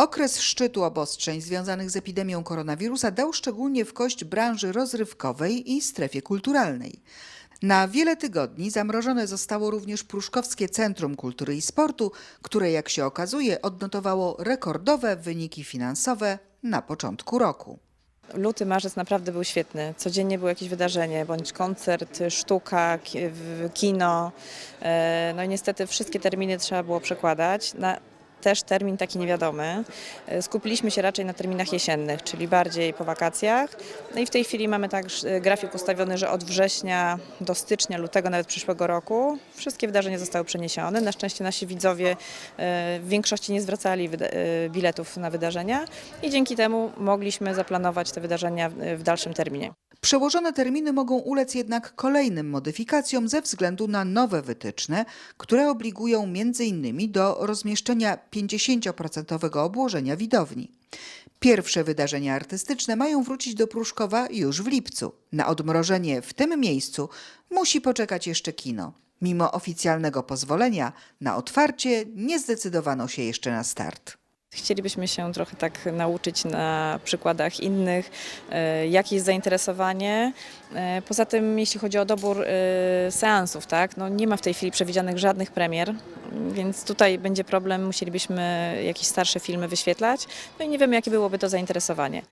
Okres szczytu obostrzeń związanych z epidemią koronawirusa dał szczególnie w kość branży rozrywkowej i strefie kulturalnej. Na wiele tygodni zamrożone zostało również Pruszkowskie Centrum Kultury i Sportu, które jak się okazuje odnotowało rekordowe wyniki finansowe na początku roku. Luty, marzec naprawdę był świetny. Codziennie było jakieś wydarzenie, bądź koncert, sztuka, kino. E, No i niestety wszystkie terminy trzeba było przekładać. Na też termin taki niewiadomy. E, Skupiliśmy się raczej na terminach jesiennych, czyli bardziej po wakacjach. No i w tej chwili mamy tak e, grafik ustawiony, że od września do stycznia, lutego nawet przyszłego roku wszystkie wydarzenia zostały przeniesione. Na szczęście nasi widzowie e, w większości nie zwracali biletów na wydarzenia i dzięki temu mogliśmy zaplanować te wydarzenia w dalszym terminie. Przełożone terminy mogą ulec jednak kolejnym modyfikacjom ze względu na nowe wytyczne, które obligują m.in. do rozmieszczenia 50% obłożenia widowni. Pierwsze wydarzenia artystyczne mają wrócić do Pruszkowa już w lipcu. Na odmrożenie w tym miejscu musi poczekać jeszcze kino. Mimo oficjalnego pozwolenia na otwarcie nie zdecydowano się jeszcze na start. Chcielibyśmy się trochę tak nauczyć na przykładach innych, e, jakie jest zainteresowanie. E, Poza tym, jeśli chodzi o dobór e, seansów, tak, no nie ma w tej chwili przewidzianych żadnych premier, więc tutaj będzie problem, musielibyśmy jakieś starsze filmy wyświetlać, no i nie wiemy, jakie byłoby to zainteresowanie.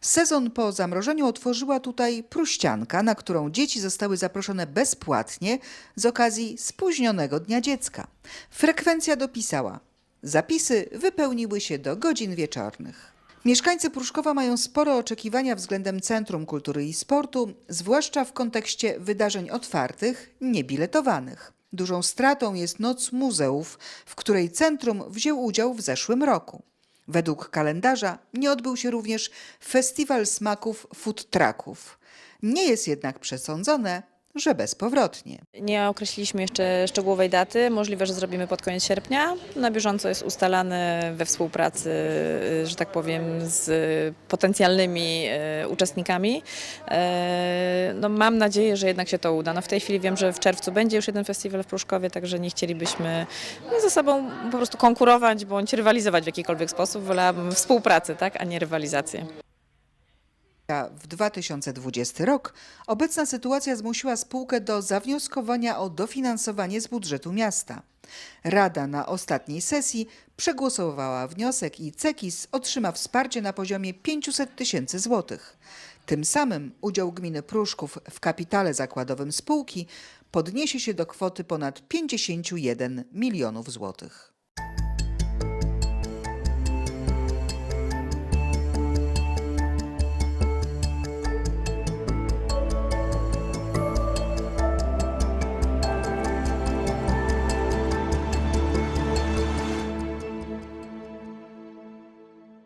Sezon po zamrożeniu otworzyła tutaj Pruścianka, na którą dzieci zostały zaproszone bezpłatnie z okazji spóźnionego Dnia Dziecka. Frekwencja dopisała. Zapisy wypełniły się do godzin wieczornych. Mieszkańcy Pruszkowa mają spore oczekiwania względem Centrum Kultury i Sportu, zwłaszcza w kontekście wydarzeń otwartych, niebiletowanych. Dużą stratą jest Noc Muzeów, w której centrum wziął udział w zeszłym roku. Według kalendarza nie odbył się również Festiwal Smaków Food Trucków. Nie jest jednak przesądzone, że bezpowrotnie. Nie określiliśmy jeszcze szczegółowej daty. Możliwe, że zrobimy pod koniec sierpnia. Na bieżąco jest ustalany we współpracy, y, że tak powiem, z potencjalnymi y, uczestnikami. E, No, mam nadzieję, że jednak się to uda. No, w tej chwili wiem, że w czerwcu będzie już jeden festiwal w Pruszkowie, także nie chcielibyśmy no, ze sobą po prostu konkurować bądź rywalizować w jakikolwiek sposób. Wolałabym współpracę, tak, a nie rywalizację. W 2020 rok obecna sytuacja zmusiła spółkę do zawnioskowania o dofinansowanie z budżetu miasta. Rada na ostatniej sesji przegłosowała wniosek i CEKIS otrzyma wsparcie na poziomie 500 tysięcy złotych. Tym samym udział gminy Pruszków w kapitale zakładowym spółki podniesie się do kwoty ponad 51 milionów złotych.